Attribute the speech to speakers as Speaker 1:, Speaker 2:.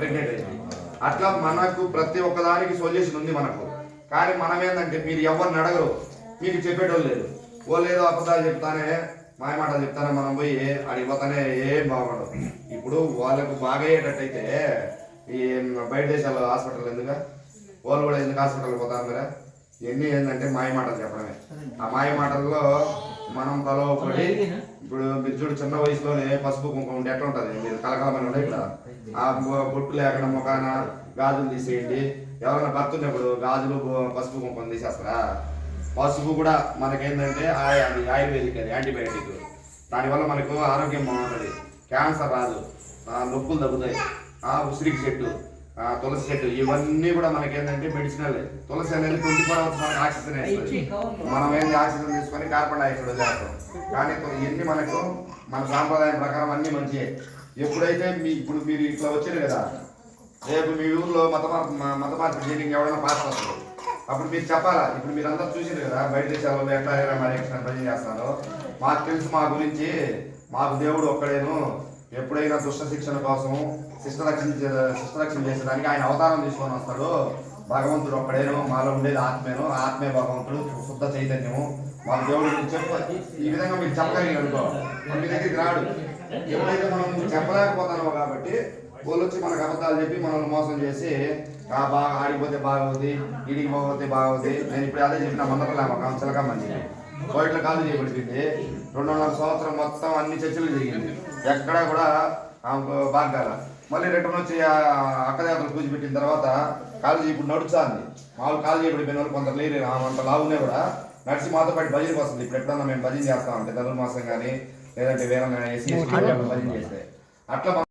Speaker 1: Pregnant అయింది. అట్లా మనకు ప్రతి ఒక్కదానికి సొల్యూషన్ ఉంది మనకు. కానీ మనం ఏంటంటే మీరు ఎవరిని అడగరు. మీకు చెప్పేటోళ్ళు లేదు ఓ లేదో అబద్ధాలు చెప్తానే మాయ మాటలు చెప్తానే మనం పోయి అడిగిపోతానే ఏం బాగుండదు. ఇప్పుడు వాళ్ళకు బాగా అయ్యేటట్టయితే ఈ బయట దేశాల హాస్పిటల్ ఎందుకు? వాళ్ళు కూడా ఎందుకు హాస్పిటల్ పోతారు కదా ఇవన్నీ ఏంటంటే మాయ మాటలు చెప్పడమే. ఆ మాయ మాటల్లో మనం తలవపడి ఇప్పుడు మీరు చూడు చిన్న వయసులోనే పసుపు కుంకుమ ఉంటే ఎట్లా ఉంటుంది? మీరు కలకలమని ఉండే ఇక్కడ ఆ బొట్టు లేకుండా ముఖాన గాజులు తీసేయండి. ఎవరైనా భర్త ఉన్నప్పుడు గాజులు పసుపు కుంకుమ తీసేస్తారా? పసుపు కూడా మనకేంటంటే అది ఆయుర్వేదిక్ అది యాంటీబయాటిక్. దానివల్ల మనకు ఆరోగ్యం బాగుంటుంది. క్యాన్సర్ రాదు. ఆ నొప్పులు తగ్గుతాయి. ఆ ఉసిరికి చెట్టు. తులసి చెట్టు. ఇవన్నీ కూడా మనకేంటంటే మెడిసినల్ తులసి అనేది ట్వంటీ ఫోర్ అవర్స్ మనకి ఆక్సిజన్ వేస్తుంది మనం ఏంది ఆక్సిజన్ తీసుకొని కార్బన్ డైఆక్సైడ్ వదిలేస్తాం. కానీ ఇవన్నీ మనకు మన సాంప్రదాయం ప్రకారం అన్ని మంచియే. ఎప్పుడైతే మీ ఇప్పుడు మీరు ఇట్లా వచ్చారు కదా రేపు మీ ఊర్లో మత మత మార్పు చేయడానికి ఎవరైనా పాస్ వస్తారు అప్పుడు మీరు చెప్పాలా? ఇప్పుడు మీరు అందరూ చూసారు కదా బయట దేశాలలో ఎట్లా మరి ఎక్స్ట్రా పని చేస్తారో. మాకు తెలుసు మా గురించి మాకు దేవుడు ఒక్కడేను. ఎప్పుడైనా దుష్ట శిక్షణ కోసం శిష్ట రక్షణ చే- ఆయన అవతారం తీసుకొని వస్తాడు. భగవంతుడు ఒక్కడేనో మాలో ఉండేది ఆత్మేనో. ఆత్మే భగవంతుడు శుద్ధ చైతన్యము. మా దేవుడు చెప్ప ఈ విధంగా మీరు చెప్పగలిగి అనుకో. మన మీ దగ్గరికి రాడు. ఎప్పుడైతే మనం చెప్పలేకపోతామో కాబట్టి వాళ్ళు వచ్చి మనకు అబద్ధాలు చెప్పి మనల్ని మోసం చేసి ఆ బాగా ఆడిపోతే బాగవుద్ది ఇడికి పోతే బాగవుద్ది. నేను ఇప్పుడు అదే చెప్పిన మందపల్లామ చిలకమ్మని కోయిట్ల కాలు చేయబడిపోయింది. రెండున్నర సంవత్సరం మొత్తం అన్ని చర్చలు జరిగింది. ఎక్కడా కూడా బాగాల మళ్ళీ రిటర్న్ వచ్చి అక్కదేవతలు పూజ పెట్టిన తర్వాత కాలు ఇప్పుడు నడుచాంది మామూలు కాలు చేయబడిపోయిన వాళ్ళు కొంత లేరు. అంత లావునే కూడా. నడిచి మాతో పాటు భజనకి వస్తుంది. ఇప్పుడు ఎప్పుడన్నా మేము భజన చేస్తామంటే ధనుర్మాసం కానీ లేదంటే వేరే ఎస్సీ భజన చేస్తే. అట్లా